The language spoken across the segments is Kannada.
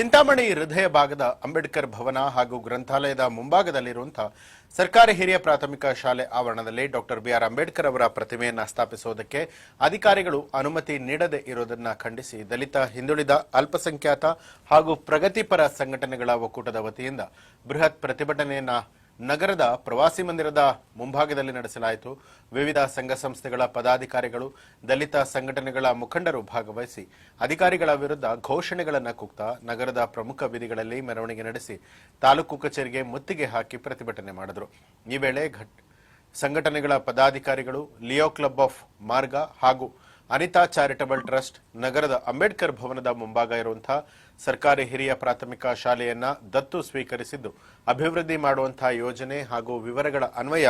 ಚಿಂತಾಮಣಿ ಹೃದಯ ಭಾಗದ ಅಂಬೇಡ್ಕರ್ ಭವನ ಹಾಗೂ ಗ್ರಂಥಾಲಯದ ಮುಂಭಾಗದಲ್ಲಿರುವಂತಹ ಸರ್ಕಾರಿ ಹಿರಿಯ ಪ್ರಾಥಮಿಕ ಶಾಲೆ ಆವರಣದಲ್ಲಿ ಡಾಕ್ಟರ್ ಬಿಆರ್ ಅಂಬೇಡ್ಕರ್ ಅವರ ಪ್ರತಿಮೆಯನ್ನು ಸ್ಥಾಪಿಸುವುದಕ್ಕೆ ಅಧಿಕಾರಿಗಳು ಅನುಮತಿ ನೀಡದೇ ಇರುವುದನ್ನ ಖಂಡಿಸಿ ದಲಿತ, ಹಿಂದುಳಿದ, ಅಲ್ಪಸಂಖ್ಯಾತ ಹಾಗೂ ಪ್ರಗತಿಪರ ಸಂಘಟನೆಗಳ ಒಕ್ಕೂಟದ ವತಿಯಿಂದ ಬೃಹತ್ ಪ್ರತಿಭಟನೆಯನ್ನ ನಗರದ ಪ್ರವಾಸಿ ಮಂದಿರದ ಮುಂಭಾಗದಲ್ಲಿ ನಡೆಸಲಾಯಿತು. ವಿವಿಧ ಸಂಘ ಸಂಸ್ಥೆಗಳ ಪದಾಧಿಕಾರಿಗಳು, ದಲಿತ ಸಂಘಟನೆಗಳ ಮುಖಂಡರು ಭಾಗವಹಿಸಿ ಅಧಿಕಾರಿಗಳ ವಿರುದ್ಧ ಘೋಷಣೆಗಳನ್ನು ಕೂಗ್ತಾ ನಗರದ ಪ್ರಮುಖ ಬೀದಿಗಳಲ್ಲಿ ಮೆರವಣಿಗೆ ನಡೆಸಿ ತಾಲೂಕು ಕಚೇರಿಗೆ ಮುತ್ತಿಗೆ ಹಾಕಿ ಪ್ರತಿಭಟನೆ ಮಾಡಿದರು. ಈ ವೇಳೆ ಘಟ್- ಸಂಘಟನೆಗಳ ಪದಾಧಿಕಾರಿಗಳು ಲಿಯೋ ಕ್ಲಬ್ ಆಫ್ ಮಾರ್ಗ ಹಾಗೂ ಅನಿತಾ ಚಾರಿಟಬಲ್ ಟ್ರಸ್ಟ್, ನಗರದ ಅಂಬೇಡ್ಕರ್ ಭವನದ ಮುಂಭಾಗ ಇರುವಂತಹ ಸರ್ಕಾರಿ ಹಿರಿಯ ಪ್ರಾಥಮಿಕ ಶಾಲೆಯನ್ನ ದತ್ತು ಸ್ವೀಕರಿಸಿದ್ದು. ಅಭಿವೃದ್ಧಿ ಮಾಡುವಂತಹ ಯೋಜನೆ ಹಾಗೂ ವಿವರಗಳ ಅನ್ವಯ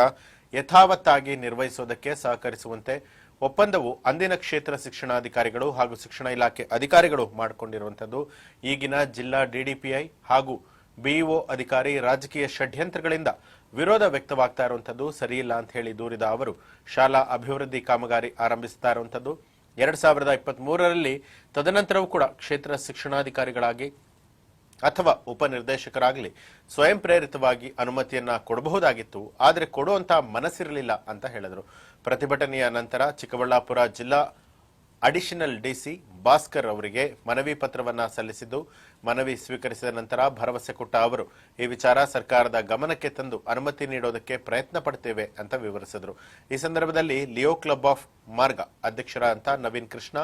ಯಥಾವತ್ತಾಗಿ ನಿರ್ವಹಿಸುವುದಕ್ಕೆ ಸಹಕರಿಸುವಂತೆ ಒಪ್ಪಂದವು ಅಂದಿನ ಕ್ಷೇತ್ರ ಶಿಕ್ಷಣಾಧಿಕಾರಿಗಳು ಹಾಗೂ ಶಿಕ್ಷಣ ಇಲಾಖೆ ಅಧಿಕಾರಿಗಳು ಮಾಡಿಕೊಂಡಿರುವಂತದ್ದು ಈಗಿನ ಜಿಲ್ಲಾ ಡಿಡಿಪಿಐ ಹಾಗೂ ಬಿಇಒ ಅಧಿಕಾರಿ ರಾಜಕೀಯ ಷಡ್ಯಂತ್ರಗಳಿಂದ ವಿರೋಧ ವ್ಯಕ್ತವಾಗ್ತಾ ಇರುವಂತದ್ದು ಸರಿಯಿಲ್ಲ ಅಂತ ಹೇಳಿ ದೂರಿದ ಅವರು, ಶಾಲಾ ಅಭಿವೃದ್ಧಿ ಕಾಮಗಾರಿ ಆರಂಭಿಸ್ತಾ ಇರುವಂತದ್ದು ಎರಡ್ ಸಾವಿರದ ಇಪ್ಪತ್ತ್ ಮೂರರಲ್ಲಿ ತದನಂತರವೂ ಕೂಡ ಕ್ಷೇತ್ರ ಶಿಕ್ಷಣಾಧಿಕಾರಿಗಳಾಗಿ ಅಥವಾ ಉಪನಿರ್ದೇಶಕರಾಗಲಿ ಸ್ವಯಂ ಪ್ರೇರಿತವಾಗಿ ಅನುಮತಿಯನ್ನ ಕೊಡಬಹುದಾಗಿತ್ತು, ಆದರೆ ಕೊಡುವಂತಹ ಮನಸ್ಸಿರಲಿಲ್ಲ ಅಂತ ಹೇಳಿದರು. ಪ್ರತಿಭಟನೆಯ ನಂತರ ಚಿಕ್ಕಬಳ್ಳಾಪುರ ಜಿಲ್ಲಾ ಅಡಿಷನಲ್ ಡಿಸಿ ಭಾಸ್ಕರ್ ಅವರಿಗೆ ಮನವಿ ಪತ್ರವನ್ನು ಸಲ್ಲಿಸಿದ್ದು, ಮನವಿ ಸ್ವೀಕರಿಸಿದ ನಂತರ ಭರವಸೆ ಕೊಟ್ಟ ಅವರು, ಈ ವಿಚಾರ ಸರ್ಕಾರದ ಗಮನಕ್ಕೆ ತಂದು ಅನುಮತಿ ನೀಡೋದಕ್ಕೆ ಪ್ರಯತ್ನ ಪಡ್ತೇವೆ ಅಂತ ವಿವರಿಸಿದರು. ಈ ಸಂದರ್ಭದಲ್ಲಿ ಲಿಯೋ ಕ್ಲಬ್ ಆಫ್ ಮಾರ್ಗ ಅಧ್ಯಕ್ಷರಾದಂಥ ನವೀನ್ ಕೃಷ್ಣ,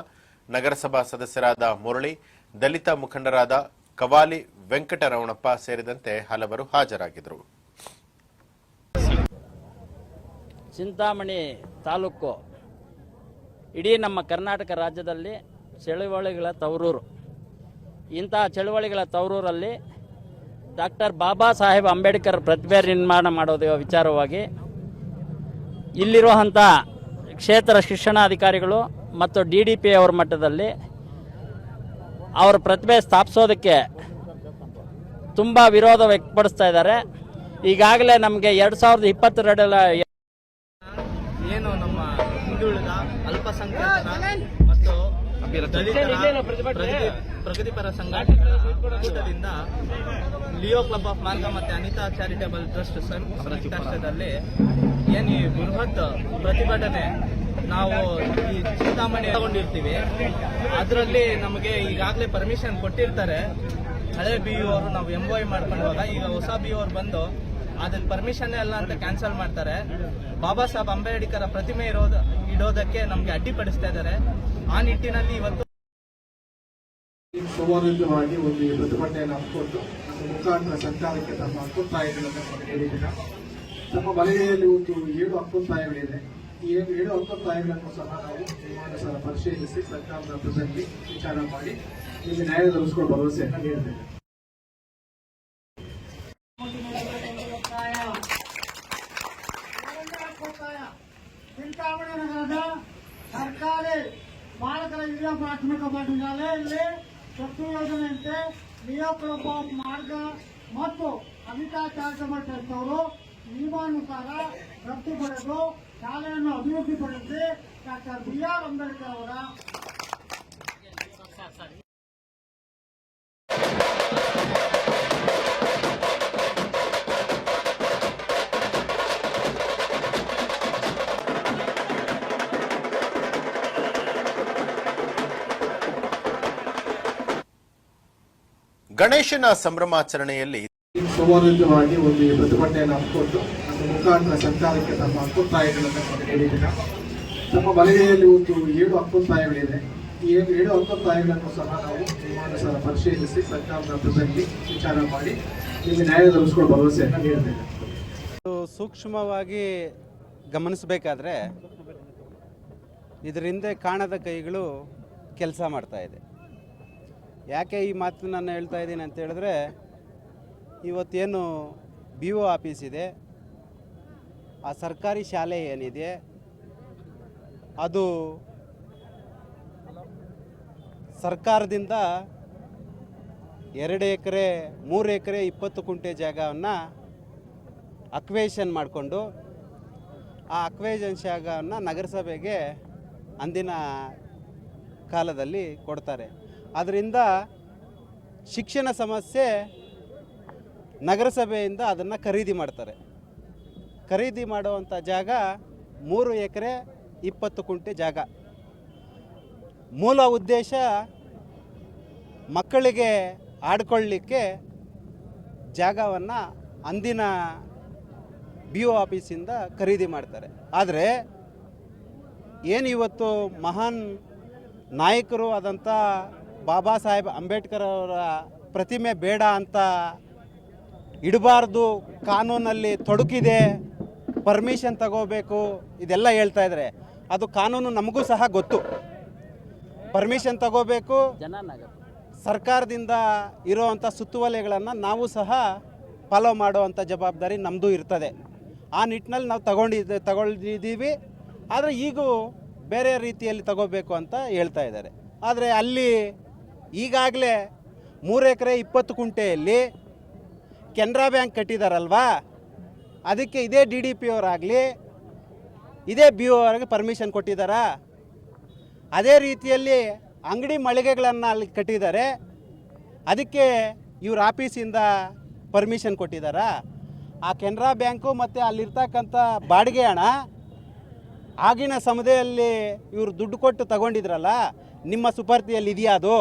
ನಗರಸಭಾ ಸದಸ್ಯರಾದ ಮುರಳಿ, ದಲಿತ ಮುಖಂಡರಾದ ಕವಾಲಿ ವೆಂಕಟರಮಣಪ್ಪ ಸೇರಿದಂತೆ ಹಲವರು ಹಾಜರಾಗಿದ್ದರು. ಚಿಂತಾಮಣಿ ತಾಲೂಕು ಇಡೀ ನಮ್ಮ ಕರ್ನಾಟಕ ರಾಜ್ಯದಲ್ಲಿ ಚಳುವಳಿಗಳ ತವರೂರು. ಇಂತಹ ಚಳುವಳಿಗಳ ತವರೂರಲ್ಲಿ ಡಾಕ್ಟರ್ ಬಾಬಾ ಸಾಹೇಬ್ ಅಂಬೇಡ್ಕರ್ ಪ್ರತಿಭೆ ನಿರ್ಮಾಣ ಮಾಡೋದು ವಿಚಾರವಾಗಿ ಇಲ್ಲಿರುವಂಥ ಕ್ಷೇತ್ರ ಶಿಕ್ಷಣಾಧಿಕಾರಿಗಳು ಮತ್ತು ಡಿ ಡಿ ಪಿ ಅವರ ಮಟ್ಟದಲ್ಲಿ ಅವರ ಪ್ರತಿಭೆ ಸ್ಥಾಪಿಸೋದಕ್ಕೆ ತುಂಬ ವಿರೋಧ ವ್ಯಕ್ತಪಡಿಸ್ತಾ ಇದ್ದಾರೆ. ಈಗಾಗಲೇ ನಮಗೆ ಎರಡು ಸಾವಿರದ ಇಪ್ಪತ್ತೆರಡರ ಏನು ನಮ್ಮ ಹಿಂದುಳಿದ ಅಲ್ಪಸಂಖ್ಯಾತರ ಮತ್ತು ಪ್ರಗತಿಪರ ಸಂಘಟನೆಗಳ ಒಕ್ಕೂಟದಿಂದ ಲಿಯೋ ಕ್ಲಬ್ ಆಫ್ ಮಾರ್ಗ ಮತ್ತೆ ಅನಿತಾ ಚಾರಿಟೇಬಲ್ ಟ್ರಸ್ಟ್ ಸಂಯುಕ್ತಾಶ್ರಯದಲ್ಲಿ ಏನು ಈ ಬೃಹತ್ ಪ್ರತಿಭಟನೆ ನಾವು ಈ ಚಿಂತಾಮಣಿ ತಗೊಂಡಿರ್ತೀವಿ. ಅದರಲ್ಲಿ ನಮಗೆ ಈಗಾಗಲೇ ಪರ್ಮಿಷನ್ ಕೊಟ್ಟಿರ್ತಾರೆ. ಹಳೆ ಬಿ ಅವರು ನಾವು ಎಂ ಮಾಡ್ಕೊಂಡಾಗ ಈಗ ಹೊಸ ಬಿ ಅವ್ರು ಬಂದು ಅದನ್ನ ಪರ್ಮಿಷನ್ ಎಲ್ಲ ಅಂತ ಕ್ಯಾನ್ಸಲ್ ಮಾಡ್ತಾರೆ. ಬಾಬಾ ಸಾಹೇಬ್ ಅಂಬೇಡ್ಕರ್ ಪ್ರತಿಮೆ ಇರೋದು ಇಡೋದಕ್ಕೆ ನಮ್ಗೆ ಅಡ್ಡಿಪಡಿಸ್ತಾ ಇದ್ದಾರೆ. ಆ ನಿಟ್ಟಿನಲ್ಲಿ ಇವತ್ತು ಸೌಹಾರ್ದವಾಗಿ ಒಂದು ಈ ಪ್ರತಿಭಟನೆಯನ್ನು ಹಮ್ಮಿಕೊಂಡು ನಮ್ಮ ಮುಖಾಂತರ ಸರ್ಕಾರಕ್ಕೆ ತಮ್ಮ ಹಕ್ಕೊತ್ತಾಯಗಳನ್ನು ಹೇಳಿದ್ದೀರಾ? ನಮ್ಮ ವಲಯದಲ್ಲಿ ಒಂದು ಏಳು ಹಕ್ಕೊತ್ತಾಯಗಳಿದೆ ಈ ಏಳು ಹಕ್ಕೊತ್ತಾಯಗಳನ್ನು ಸಹ ನಾವು ಸಹ ಪರಿಶೀಲಿಸಿ ಸರ್ಕಾರದ ಪ್ರಸಂಗಿ ವಿಚಾರ ಮಾಡಿ ನಿಮಗೆ ನ್ಯಾಯ ದೊರಕಿಸಿಕೊಳ್ಳುವ ಭರವಸೆಯನ್ನು ನೀಡಿದ್ದೇವೆ. ಚಿಂತಾಮಣಿ ನಗರದ ಸರ್ಕಾರಿ ಬಾಲಕರ ಹಿರಿಯ ಪ್ರಾಥಮಿಕ ಪಾಠಶಾಲೆಯಲ್ಲಿ ಶಕ್ತಿ ಯೋಜನೆಯಂತೆ ಲಿಯೋ ಕ್ಲಬ್ ಮಾರ್ಗ ಮತ್ತು ಅಮಿತಾ ಚಾರಿಟಬಲ್ ಟ್ರಸ್ಟ್ ಅವರು ನಿಯಮಾನುಸಾರ ರಫ್ತು ಪಡೆದು ಶಾಲೆಯನ್ನು ಅಭಿವೃದ್ಧಿಪಡಿಸಿ ಡಾಕ್ಟರ್ ಬಿ ಆರ್ ಅಂಬೇಡ್ಕರ್ ಅವರ ಗಣೇಶನ ಸಂಭ್ರಮಾಚರಣೆಯಲ್ಲಿ ಸೌಹಾರ್ದವಾಗಿ ಒಂದು ಪ್ರತಿಭಟನೆಯನ್ನು ನಮ್ಮ ಮುಖಾಂತರ ಸರ್ಕಾರಕ್ಕೆ ತಮ್ಮ ಹಕ್ಕೊತ್ತಾಯಗಳನ್ನು ನೀಡಿದ್ದೀರಾ ನಮ್ಮ ಬಲಗೈಯಲ್ಲಿ ಒಂದು ಏಳು ಅಕ್ಕೊತ್ತಾಯಗಳಿದೆ ಈ ಏಳು ಅಕ್ಕೊತ್ತಾಯಗಳನ್ನು ಹಕ್ಕೊತ್ತಾಯಗಳನ್ನು ಸಹ ನಾವು ಸಹ ಪರಿಶೀಲಿಸಿ ಸರ್ಕಾರದ ಪ್ರಸಂಗಿ ವಿಚಾರ ಮಾಡಿ ನಿಮಗೆ ನ್ಯಾಯ ದೊರಕಿಸಿಕೊಳ್ಳುವ ಭರವಸೆಯನ್ನು ನೀಡಿದ್ದೇವೆ ಸೂಕ್ಷ್ಮವಾಗಿ ಗಮನಿಸಬೇಕಾದ್ರೆ ಇದರಿಂದ ಕಾಣದ ಕೈಗಳು ಕೆಲಸ ಮಾಡ್ತಾ ಇದೆ. ಯಾಕೆ ಈ ಮಾತು ನಾನು ಹೇಳ್ತಾ ಇದ್ದೀನಿ ಅಂತ ಹೇಳಿದ್ರೆ, ಇವತ್ತೇನು ಬಿ ಒ ಆಫೀಸ್ ಇದೆ, ಆ ಸರ್ಕಾರಿ ಶಾಲೆ ಏನಿದೆ, ಅದು ಸರ್ಕಾರದಿಂದ ಎರಡು ಎಕರೆ, ಮೂರು ಎಕರೆ ಇಪ್ಪತ್ತು ಕುಂಟೆ ಜಾಗವನ್ನು ಅಕ್ವೇಷನ್ ಮಾಡಿಕೊಂಡು, ಆ ಅಕ್ವೇಷನ್ ಜಾಗವನ್ನು ನಗರಸಭೆಗೆ ಅಂದಿನ ಕಾಲದಲ್ಲಿ ಕೊಡ್ತಾರೆ. ಅದರಿಂದ ಶಿಕ್ಷಣ ಸಮಸ್ಯೆ ನಗರಸಭೆಯಿಂದ ಅದನ್ನು ಖರೀದಿ ಮಾಡ್ತಾರೆ. ಖರೀದಿ ಮಾಡುವಂಥ ಜಾಗ ಮೂರು ಎಕರೆ ಇಪ್ಪತ್ತು ಕುಂಟೆ ಜಾಗ. ಮೂಲ ಉದ್ದೇಶ ಮಕ್ಕಳಿಗೆ ಆಡ್ಕೊಳ್ಳಿಕ್ಕೆ ಜಾಗವನ್ನು ಅಂದಿನ ಬಿ ಒ ಆಫೀಸಿಂದ ಖರೀದಿ ಮಾಡ್ತಾರೆ. ಆದರೆ ಏನು ಇವತ್ತು ಮಹಾನ್ ನಾಯಕರು ಆದಂಥ ಬಾಬಾ ಸಾಹೇಬ್ ಅಂಬೇಡ್ಕರ್ ಅವರ ಪ್ರತಿಮೆ ಬೇಡ ಅಂತ ಇಡಬಾರ್ದು, ಕಾನೂನಲ್ಲಿ ತೊಡಕಿದೆ ಪರ್ಮಿಷನ್ ತಗೋಬೇಕು, ಇದೆಲ್ಲ ಹೇಳ್ತಾ ಇದ್ದಾರೆ. ಅದು ಕಾನೂನು ನಮಗೂ ಸಹ ಗೊತ್ತು. ಪರ್ಮಿಷನ್ ತಗೋಬೇಕು, ಸರ್ಕಾರದಿಂದ ಇರೋವಂಥ ಸುತ್ತುವಲೆಗಳನ್ನು ನಾವು ಸಹ ಫಾಲೋ ಮಾಡುವಂಥ ಜವಾಬ್ದಾರಿ ನಮ್ಮದು ಇರ್ತದೆ. ಆ ನಿಟ್ಟಿನಲ್ಲಿ ನಾವು ತಗೊಂಡಿದ್ದೆ ತಗೊಂಡಿದ್ದೀವಿ ಆದರೆ ಈಗೂ ಬೇರೆ ರೀತಿಯಲ್ಲಿ ತಗೋಬೇಕು ಅಂತ ಹೇಳ್ತಾ ಇದ್ದಾರೆ. ಆದರೆ ಅಲ್ಲಿ ಈಗಾಗಲೇ ಮೂರು ಎಕರೆ ಇಪ್ಪತ್ತು ಕುಂಟೆಯಲ್ಲಿ ಕೆನರಾ ಬ್ಯಾಂಕ್ ಕಟ್ಟಿದಾರಲ್ವಾ? ಅದಕ್ಕೆ ಇದೇ ಡಿ ಡಿ ಪಿ ಅವರಾಗಲಿ, ಇದೇ ಬಿ ಒ ಅವ್ರಿಗೆ ಪರ್ಮಿಷನ್ ಕೊಟ್ಟಿದ್ದಾರಾ ಅದೇ ರೀತಿಯಲ್ಲಿ ಅಂಗಡಿ ಮಳಿಗೆಗಳನ್ನು ಅಲ್ಲಿ ಕಟ್ಟಿದ್ದಾರೆ. ಅದಕ್ಕೆ ಇವ್ರ ಆಫೀಸಿಂದ ಪರ್ಮಿಷನ್ ಕೊಟ್ಟಿದ್ದಾರಾ ಆ ಕೆನರಾ ಬ್ಯಾಂಕು ಮತ್ತು ಅಲ್ಲಿರ್ತಕ್ಕಂಥ ಬಾಡಿಗೆ ಹಣ ಆಗಿನ ಸಮಯದಲ್ಲಿ ಇವರು ದುಡ್ಡು ಕೊಟ್ಟು ತಗೊಂಡಿದ್ರಲ್ಲ, ನಿಮ್ಮ ಸುಪರ್ತಿಯಲ್ಲಿ ಇದೆಯಾ ಅದು?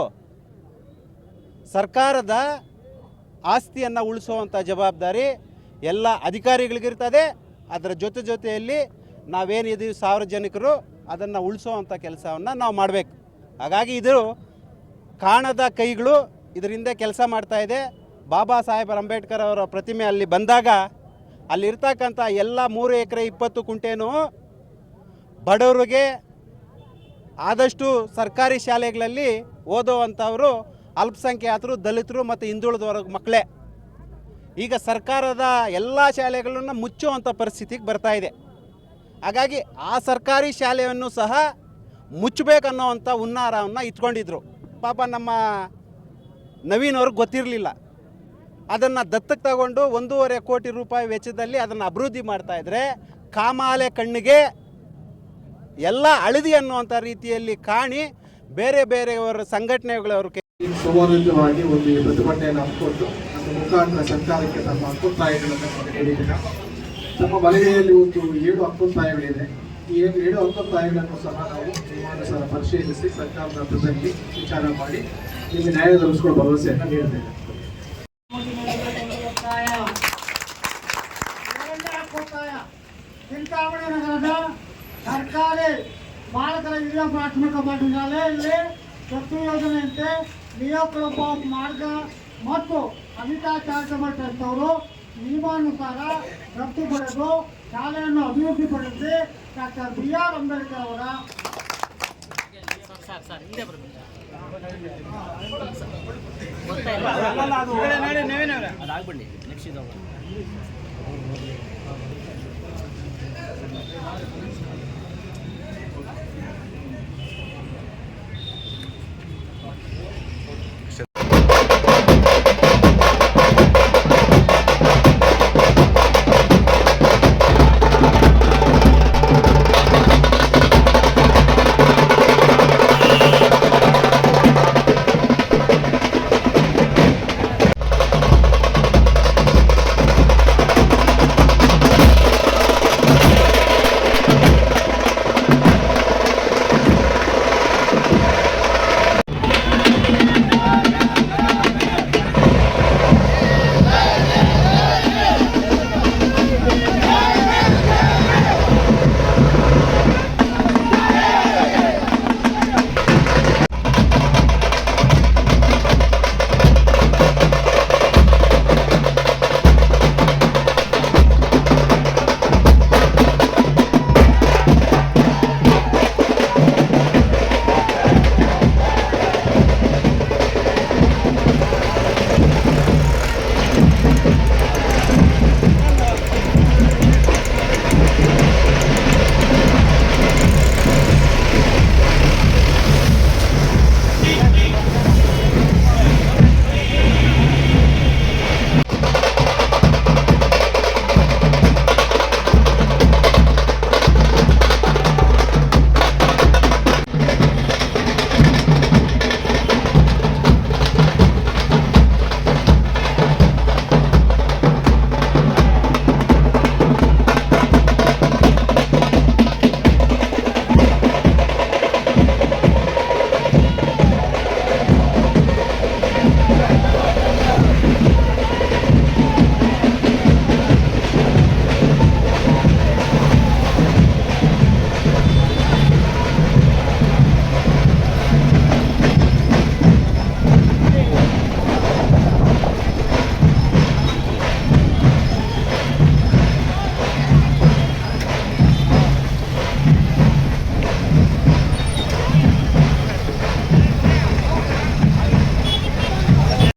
ಸರ್ಕಾರದ ಆಸ್ತಿಯನ್ನು ಉಳಿಸುವಂಥ ಜವಾಬ್ದಾರಿ ಎಲ್ಲ ಅಧಿಕಾರಿಗಳಿಗಿರ್ತದೆ. ಅದರ ಜೊತೆ ಜೊತೆಯಲ್ಲಿ ನಾವೇನಿದ್ದೀವಿ ಸಾರ್ವಜನಿಕರು ಅದನ್ನು ಉಳಿಸುವಂಥ ಕೆಲಸವನ್ನು ನಾವು ಮಾಡಬೇಕು. ಹಾಗಾಗಿ ಇದು ಕಾಣದ ಕೈಗಳು ಇದರಿಂದ ಕೆಲಸ ಮಾಡ್ತಾ ಇದೆ. ಬಾಬಾ ಸಾಹೇಬರ್ ಅಂಬೇಡ್ಕರ್ ಅವರ ಪ್ರತಿಮೆ ಅಲ್ಲಿ ಬಂದಾಗ ಅಲ್ಲಿರ್ತಕ್ಕಂಥ ಎಲ್ಲ ಮೂರು ಎಕರೆ ಇಪ್ಪತ್ತು ಕುಂಟೆನೂ ಬಡವರಿಗೆ ಆದಷ್ಟು ಸರ್ಕಾರಿ ಶಾಲೆಗಳಲ್ಲಿ ಓದುವಂಥವರು ಅಲ್ಪಸಂಖ್ಯಾತರು, ದಲಿತರು ಮತ್ತು ಹಿಂದುಳಿದ ವರ್ಗ ಮಕ್ಕಳೇ. ಈಗ ಸರ್ಕಾರದ ಎಲ್ಲ ಶಾಲೆಗಳನ್ನು ಮುಚ್ಚುವಂಥ ಪರಿಸ್ಥಿತಿಗೆ ಬರ್ತಾ ಇದೆ. ಹಾಗಾಗಿ ಆ ಸರ್ಕಾರಿ ಶಾಲೆಯನ್ನು ಸಹ ಮುಚ್ಚಬೇಕನ್ನೋವಂಥ ಹುನ್ನಾರವನ್ನು ಇಟ್ಕೊಂಡಿದ್ರು. ಪಾಪ ನಮ್ಮ ನವೀನ್ ಅವ್ರಿಗೆ ಗೊತ್ತಿರಲಿಲ್ಲ. ಅದನ್ನು ದತ್ತಕ್ಕೆ ತಗೊಂಡು ಒಂದೂವರೆ ಕೋಟಿ ರೂಪಾಯಿ ವೆಚ್ಚದಲ್ಲಿ ಅದನ್ನು ಅಭಿವೃದ್ಧಿ ಮಾಡ್ತಾ ಇದ್ರೆ ಕಾಮಾಲೆ ಕಣ್ಣಿಗೆ ಎಲ್ಲ ಅಳದಿ ಅನ್ನುವಂಥ ರೀತಿಯಲ್ಲಿ ಕಾಣಿ ಬೇರೆ ಬೇರೆಯವರ ಸಂಘಟನೆಗಳವರು ಸೌಹಾರ್ದವಾಗಿ ಒಂದು ಈ ಪ್ರತಿಭಟನೆಯನ್ನು ಹಮ್ಮಿಕೊಂಡು ನಮ್ಮ ಮುಖಾಂತರ ಸರ್ಕಾರಕ್ಕೆ ತಮ್ಮ ಹಕ್ಕೊತ್ತಾಯಗಳನ್ನು ನೀಡಿದ್ದೀರಾ ನಮ್ಮ ಬಲಗೈಯಲ್ಲಿ ಒಂದು ಏಳು ಹಕ್ಕೊತ್ತಾಯಗಳಿದೆ ಈ ಏಳು ಹಕ್ಕೊತ್ತಾಯಗಳನ್ನು ಸಹ ನಾವು ಸಹ ಪರಿಶೀಲಿಸಿ ಸರ್ಕಾರದ ಹಂತದಲ್ಲಿ ವಿಚಾರ ಮಾಡಿ ನಿಮಗೆ ನ್ಯಾಯ ದೊರಕಿಸಿಕೊಳ್ಳೋ ಭರವಸೆಯನ್ನು ನೀಡಿದ್ದೇವೆ. ಚಿಂತಾಮಣಿ ನಗರದ ಸರ್ಕಾರಿ ಬಾಲಕರ ಹಿರಿಯ ಪ್ರಾಥಮಿಕ ಪಾಠಶಾಲೆಯಲ್ಲಿ ಶಕ್ತಿ ಯೋಜನೆಯಂತೆ ನಿಯೋಕ್ರೊಬ್ಬ ಮಾರ್ಗ ಮತ್ತು ಅನಿತಾ ಚಾರಿಟಬಲ್ ಟ್ರಸ್ಟ್ ಅವರು ನಿಯಮಾನುಸಾರ ರಫ್ತು ಪಡೆದು ಶಾಲೆಯನ್ನು ಅಭಿವೃದ್ಧಿಪಡಿಸಿ ಡಾಕ್ಟರ್ ಬಿ ಆರ್ ಅಂಬೇಡ್ಕರ್ ಅವರ ನೆಕ್ಸ್ಟ್